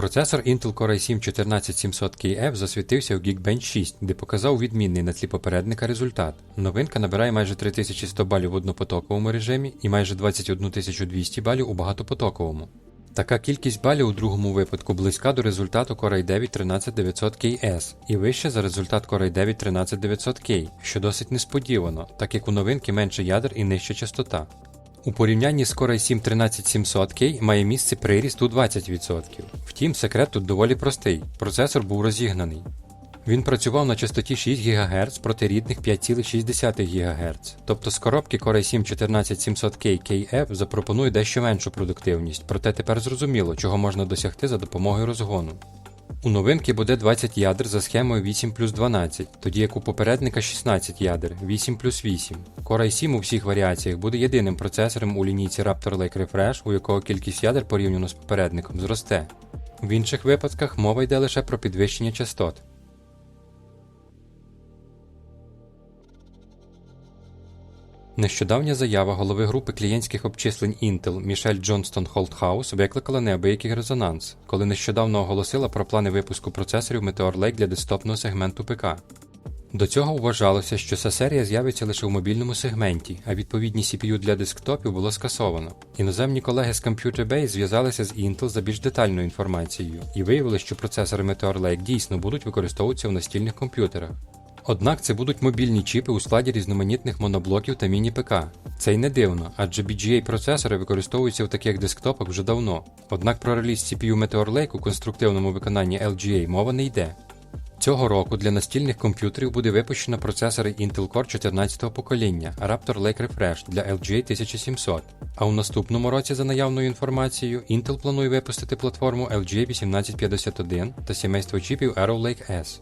Процесор Intel Core i7 14700KF засвітився у Geekbench 6, де показав відмінний на тлі попередника результат. Новинка набирає майже 3100 балів в однопотоковому режимі і майже 21200 балів у багатопотоковому. Така кількість балів у другому випадку близька до результату Core i9 13900KS і вища за результат Core i9 13900K, що досить несподівано, так як у новинки менше ядер і нижча частота. У порівнянні з Core i7 13700K має місце приріст у 20%. Втім, секрет тут доволі простий. Процесор був розігнаний. Він працював на частоті 6 ГГц проти рідних 5,6 ГГц. Тобто з коробки Core i7 14700K KF запропонує дещо меншу продуктивність, проте тепер зрозуміло, чого можна досягти за допомогою розгону. У новинки буде 20 ядер за схемою 8 плюс 12, тоді як у попередника 16 ядер 8 плюс 8. Core i7 у всіх варіаціях буде єдиним процесором у лінійці Raptor Lake Refresh, у якого кількість ядер порівняно з попередником зросте. В інших випадках мова йде лише про підвищення частот. Нещодавня заява голови групи клієнтських обчислень Intel Мішель Джонстон Холтхаус викликала неабиякий резонанс, коли нещодавно оголосила про плани випуску процесорів Meteor Lake для десктопного сегменту ПК. До цього вважалося, що ця серія з'явиться лише у мобільному сегменті, а відповідні CPU для десктопів було скасовано. Іноземні колеги з Computer Base зв'язалися з Intel за більш детальною інформацією і виявили, що процесори Meteor Lake дійсно будуть використовуватися в настільних комп'ютерах. Однак це будуть мобільні чіпи у складі різноманітних моноблоків та міні-ПК. Це й не дивно, адже BGA-процесори використовуються в таких десктопах вже давно. Однак про реліз CPU Meteor Lake у конструктивному виконанні LGA мова не йде. Цього року для настільних комп'ютерів буде випущено процесори Intel Core 14-го покоління Raptor Lake Refresh для LGA 1700, а у наступному році, за наявною інформацією, Intel планує випустити платформу LGA 1851 та сімейство чіпів Arrow Lake S.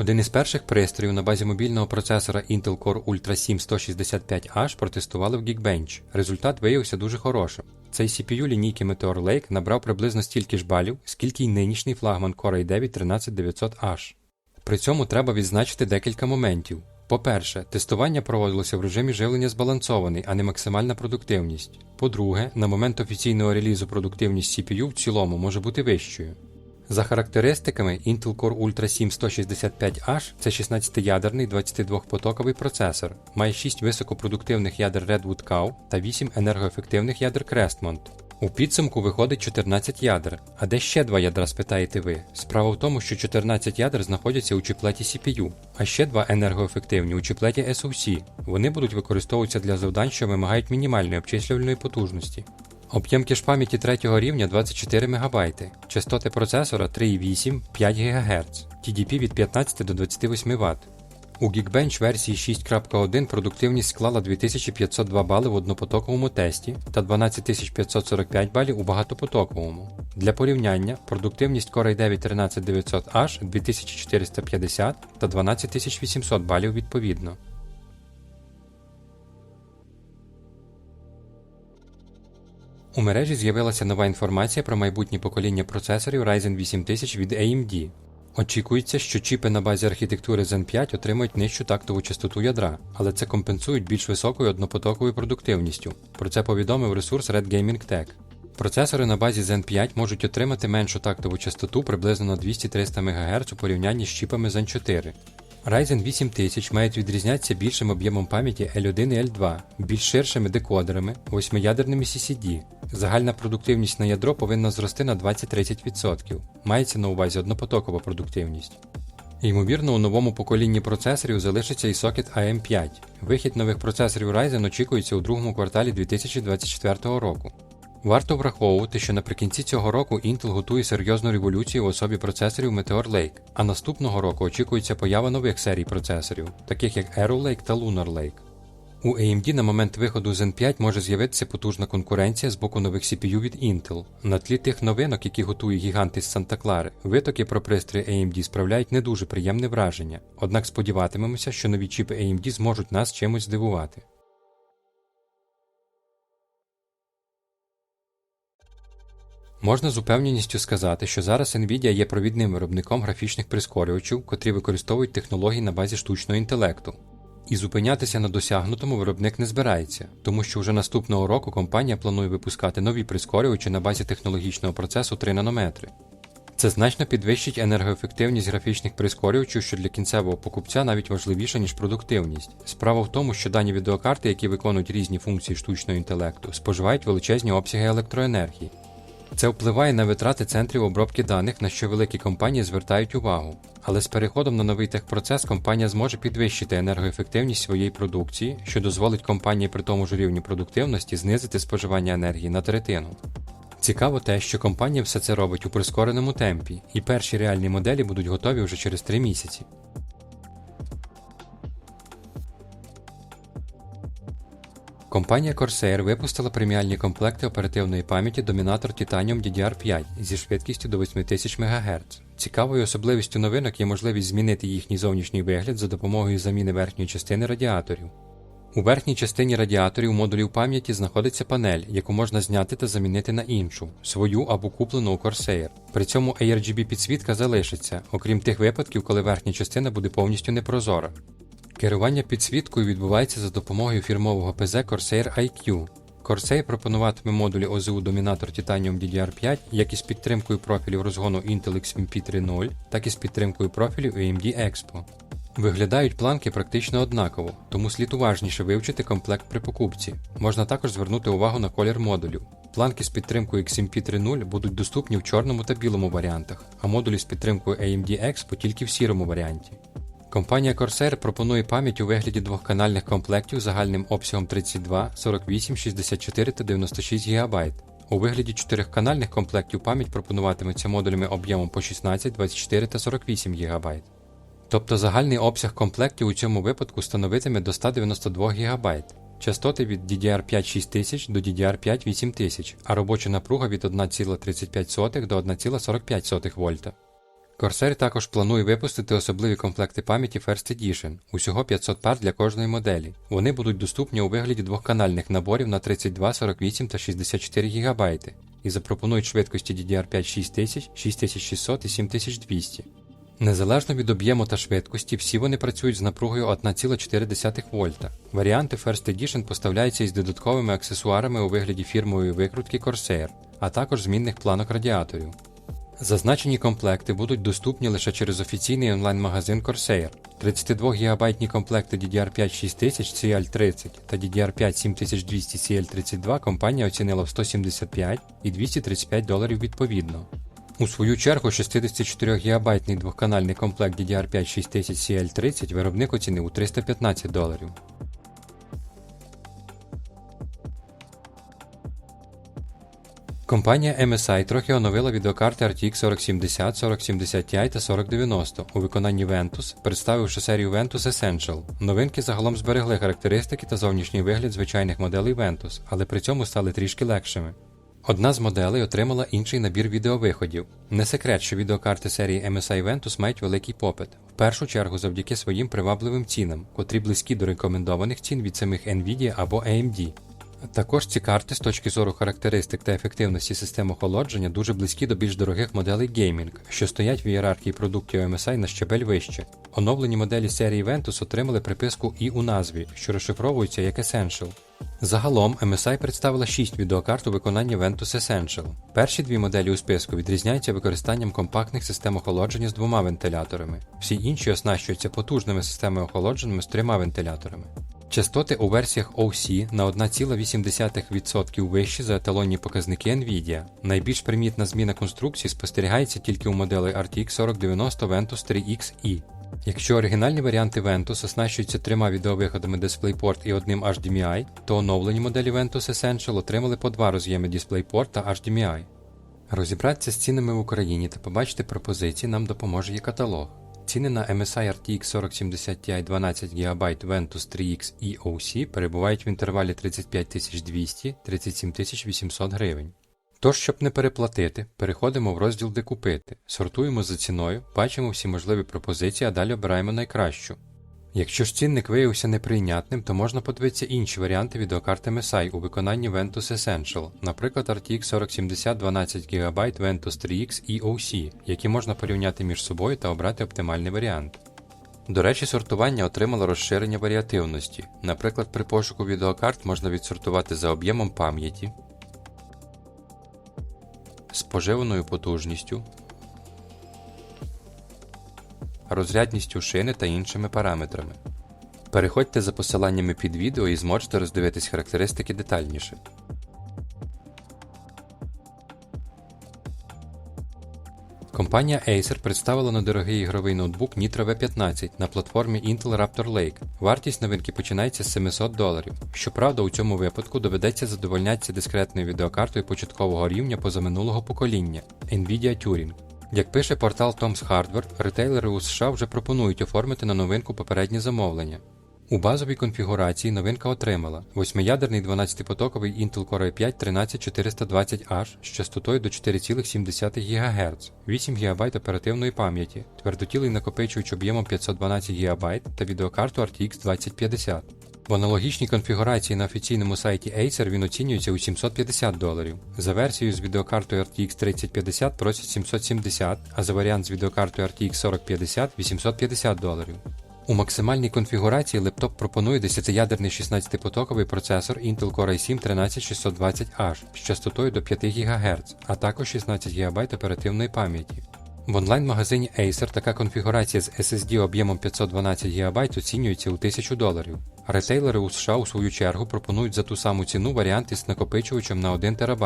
Один із перших пристроїв на базі мобільного процесора Intel Core Ultra 7 165H протестували в Geekbench. Результат виявився дуже хорошим. Цей CPU лінійки Meteor Lake набрав приблизно стільки ж балів, скільки й нинішній флагман Core i9 13900H. При цьому треба відзначити декілька моментів. По-перше, тестування проводилося в режимі живлення збалансований, а не максимальна продуктивність. По-друге, на момент офіційного релізу продуктивність CPU в цілому може бути вищою. За характеристиками, Intel Core Ultra 7 165H це 16-ядерний 22-потоковий процесор, має 6 високопродуктивних ядер Redwood Cow та 8 енергоефективних ядер Crestmont. У підсумку виходить 14 ядер. А де ще два ядра, спитаєте ви? Справа в тому, що 14 ядер знаходяться у чіплеті CPU, а ще два енергоефективні у чіплеті SoC. Вони будуть використовуватися для завдань, що вимагають мінімальної обчислювальної потужності. Об'єм кеш пам'яті третього рівня 24 МБ, частоти процесора 3,8 5 ГГц, TDP від 15 до 28 Вт. У Geekbench версії 6.1 продуктивність склала 2502 бали в однопотоковому тесті та 12545 балів у багатопотоковому. Для порівняння, продуктивність Core i9 13900H 2450 та 12800 балів відповідно. У мережі з'явилася нова інформація про майбутнє покоління процесорів Ryzen 8000 від AMD. Очікується, що чіпи на базі архітектури Zen 5 отримають нижчу тактову частоту ядра, але це компенсують більш високою однопотоковою продуктивністю. Про це повідомив ресурс Red Gaming Tech. Процесори на базі Zen 5 можуть отримати меншу тактову частоту приблизно на 200-300 МГц у порівнянні з чіпами Zen 4. Ryzen 8000 мають відрізнятися більшим об'ємом пам'яті L1 і L2, більш ширшими декодерами, восьмиядерними CCD. Загальна продуктивність на ядро повинна зрости на 20-30%. Мається на увазі однопотокова продуктивність. Ймовірно, у новому поколінні процесорів залишиться і сокет AM5. Вихід нових процесорів Ryzen очікується у другому кварталі 2024 року. Варто враховувати, що наприкінці цього року Intel готує серйозну революцію в особі процесорів Meteor Lake, а наступного року очікується поява нових серій процесорів, таких як Arrow Lake та Lunar Lake. У AMD на момент виходу Zen 5 може з'явитися потужна конкуренція з боку нових CPU від Intel. На тлі тих новинок, які готує гігант із Санта Клари, витоки про пристрої AMD справляють не дуже приємне враження, однак сподіватимемося, що нові чіпи AMD зможуть нас чимось здивувати. Можна з упевненістю сказати, що зараз Nvidia є провідним виробником графічних прискорювачів, котрі використовують технології на базі штучного інтелекту. І зупинятися на досягнутому виробник не збирається, тому що вже наступного року компанія планує випускати нові прискорювачі на базі технологічного процесу 3 нанометри. Це значно підвищить енергоефективність графічних прискорювачів, що для кінцевого покупця навіть важливіше, ніж продуктивність. Справа в тому, що дані відеокарти, які виконують різні функції штучного інтелекту, споживають величезні обсяги електроенергії. Це впливає на витрати центрів обробки даних, на що великі компанії звертають увагу. Але з переходом на новий техпроцес компанія зможе підвищити енергоефективність своєї продукції, що дозволить компанії при тому ж рівні продуктивності знизити споживання енергії на третину. Цікаво те, що компанія все це робить у прискореному темпі, і перші реальні моделі будуть готові вже через 3 місяці. Компанія Corsair випустила преміальні комплекти оперативної пам'яті Dominator Titanium DDR5 зі швидкістю до 8000 МГц. Цікавою особливістю новинок є можливість змінити їхній зовнішній вигляд за допомогою заміни верхньої частини радіаторів. У верхній частині радіаторів модулів пам'яті знаходиться панель, яку можна зняти та замінити на іншу, свою або куплену у Corsair. При цьому ARGB підсвітка залишиться, окрім тих випадків, коли верхня частина буде повністю непрозора. Керування підсвіткою відбувається за допомогою фірмового ПЗ Corsair IQ. Corsair пропонуватиме модулі OZU Dominator Titanium DDR5 як із підтримкою профілів розгону Intel XMP 3.0, так і з підтримкою профілів AMD Expo. Виглядають планки практично однаково, тому слід уважніше вивчити комплект при покупці. Можна також звернути увагу на колір модулів. Планки з підтримкою XMP 3.0 будуть доступні в чорному та білому варіантах, а модулі з підтримкою AMD Expo тільки в сірому варіанті. Компанія Corsair пропонує пам'ять у вигляді двохканальних комплектів загальним обсягом 32, 48, 64 та 96 ГБ. У вигляді чотирьохканальних комплектів пам'ять пропонуватиметься модулями об'ємом по 16, 24 та 48 ГБ. Тобто загальний обсяг комплектів у цьому випадку становитиме до 192 ГБ. Частоти від DDR5 6000 до DDR5 8000, а робоча напруга від 1,35 до 1,45 вольта. Corsair також планує випустити особливі комплекти пам'яті First Edition, усього 500 пар для кожної моделі. Вони будуть доступні у вигляді двохканальних наборів на 32, 48 та 64 ГБ і запропонують швидкості DDR5 6000, 6600 і 7200. Незалежно від об'єму та швидкості, всі вони працюють з напругою 1,4 вольта. Варіанти First Edition поставляються із додатковими аксесуарами у вигляді фірмової викрутки Corsair, а також змінних планок радіаторів. Зазначені комплекти будуть доступні лише через офіційний онлайн-магазин Corsair. 32 ГБ комплекти DDR5 6000 CL30 та DDR5 7200 CL32 компанія оцінила в 175 і 235 доларів відповідно. У свою чергу 64 ГБ двохканальний комплект DDR5 6000 CL30 виробник оцінив у 315 доларів. Компанія MSI трохи оновила відеокарти RTX 4070, 4070 Ti та 4090 у виконанні Ventus, представивши серію Ventus Essential. Новинки загалом зберегли характеристики та зовнішній вигляд звичайних моделей Ventus, але при цьому стали трішки легшими. Одна з моделей отримала інший набір відеовиходів. Не секрет, що відеокарти серії MSI Ventus мають великий попит, в першу чергу завдяки своїм привабливим цінам, котрі близькі до рекомендованих цін від самих Nvidia або AMD. Також ці карти з точки зору характеристик та ефективності систем охолодження дуже близькі до більш дорогих моделей геймінг, що стоять в ієрархії продуктів MSI на щебель вище. Оновлені моделі серії Ventus отримали приписку і у назві, що розшифровується як Essential. Загалом MSI представила 6 відеокарт у виконанні Ventus Essential. Перші дві моделі у списку відрізняються використанням компактних систем охолодження з двома вентиляторами. Всі інші оснащуються потужними системами охолодження з трьома вентиляторами. Частоти у версіях OC на 1,8% вищі за еталонні показники Nvidia. Найбільш примітна зміна конструкції спостерігається тільки у моделі RTX 4090 Ventus 3XE. Якщо оригінальні варіанти Ventus оснащуються трьома відеовиходами DisplayPort і одним HDMI, то оновлені моделі Ventus Essential отримали по два роз'єми DisplayPort та HDMI. Розібратися з цінами в Україні та побачити пропозиції нам допоможе є каталог. Ціни на MSI RTX 4070 Ti 12 ГБ Ventus 3X EOC перебувають в інтервалі 35200 37800 гривень. Тож, щоб не переплатити, переходимо в розділ Де купити, сортуємо за ціною, бачимо всі можливі пропозиції, а далі обираємо найкращу. Якщо ж цінник виявився неприйнятним, то можна подивитися інші варіанти відеокарти MSI у виконанні Ventus Essential, наприклад RTX 4070 12 ГБ Ventus 3X EOC, які можна порівняти між собою та обрати оптимальний варіант. До речі, сортування отримало розширення варіативності. Наприклад, при пошуку відеокарт можна відсортувати за об'ємом пам'яті, споживаною потужністю, розрядністю шини та іншими параметрами. Переходьте за посиланнями під відео і зможете роздивитись характеристики детальніше. Компанія Acer представила недорогий ігровий ноутбук Nitro V15 на платформі Intel Raptor Lake. Вартість новинки починається з 700 доларів. Щоправда, у цьому випадку доведеться задовольнятися дискретною відеокартою початкового рівня позаминулого покоління Nvidia Turing. Як пише портал Tom's Hardware, ретейлери у США вже пропонують оформити на новинку попереднє замовлення. У базовій конфігурації новинка отримала 8-ядерний 12-потоковий Intel Core i5 13420H з частотою до 4,7 ГГц, 8 ГБ оперативної пам'яті, твердотілий накопичувач об'ємом 512 ГБ та відеокарту RTX 2050. В аналогічній конфігурації на офіційному сайті Acer він оцінюється у 750 доларів. За версією з відеокартою RTX 3050 просять 770, а за варіант з відеокартою RTX 4050 850 доларів. У максимальній конфігурації лептоп пропонує 10-ядерний 16-потоковий процесор Intel Core i7 13620H з частотою до 5 ГГц, а також 16 ГБ оперативної пам'яті. В онлайн-магазині Acer така конфігурація з SSD об'ємом 512 ГБ оцінюється у 1000 доларів. Ретейлери у США у свою чергу пропонують за ту саму ціну варіант із накопичувачем на 1 ТБ.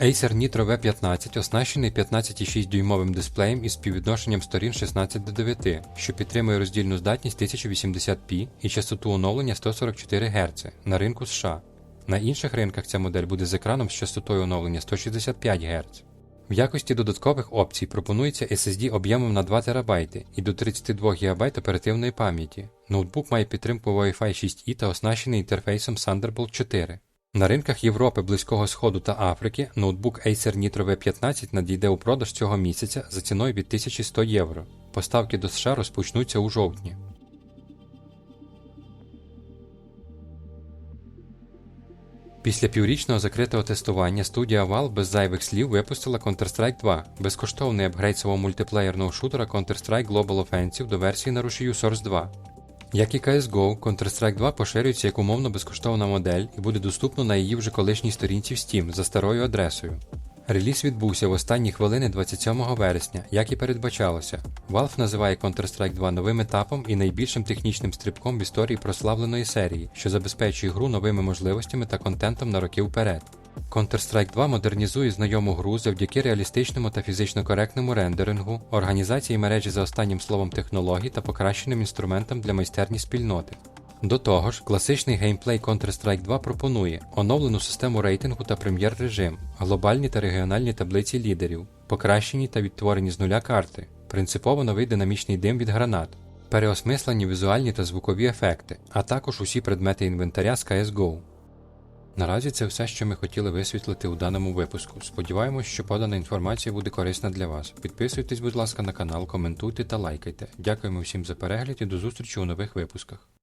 Acer Nitro V15 оснащений 15,6 дюймовим дисплеєм із співвідношенням сторін 16 до 9, що підтримує роздільну здатність 1080p і частоту оновлення 144 Гц на ринку США. На інших ринках ця модель буде з екраном з частотою оновлення 165 Гц. В якості додаткових опцій пропонується SSD об'ємом на 2 ТБ і до 32 ГБ оперативної пам'яті. Ноутбук має підтримку Wi-Fi 6E та оснащений інтерфейсом Thunderbolt 4. На ринках Європи, Близького Сходу та Африки ноутбук Acer Nitro V15 надійде у продаж цього місяця за ціною від 1100 євро. Поставки до США розпочнуться у жовтні. Після піврічного закритого тестування студія Valve без зайвих слів випустила Counter-Strike 2, безкоштовний апгрейд свого мультиплеєрного шутера Counter-Strike Global Offensive до версії на рушію Source 2. Як і CSGO, Counter-Strike 2 поширюється як умовно безкоштовна модель і буде доступно на її вже колишній сторінці в Steam за старою адресою. Реліз відбувся в останні хвилини 27 вересня, як і передбачалося. Valve називає Counter-Strike 2 новим етапом і найбільшим технічним стрибком в історії прославленої серії, що забезпечує гру новими можливостями та контентом на роки вперед. Counter-Strike 2 модернізує знайому гру завдяки реалістичному та фізично коректному рендерингу, організації мережі за останнім словом технологій та покращеним інструментам для майстерні спільноти. До того ж, класичний геймплей Counter-Strike 2 пропонує оновлену систему рейтингу та прем'єр-режим, глобальні та регіональні таблиці лідерів, покращені та відтворені з нуля карти, принципово новий динамічний дим від гранат, переосмислені візуальні та звукові ефекти, а також усі предмети інвентаря з CSGO. Наразі це все, що ми хотіли висвітлити у даному випуску. Сподіваємось, що подана інформація буде корисна для вас. Підписуйтесь, будь ласка, на канал, коментуйте та лайкайте. Дякуємо всім за перегляд і до зустрічі у нових випусках.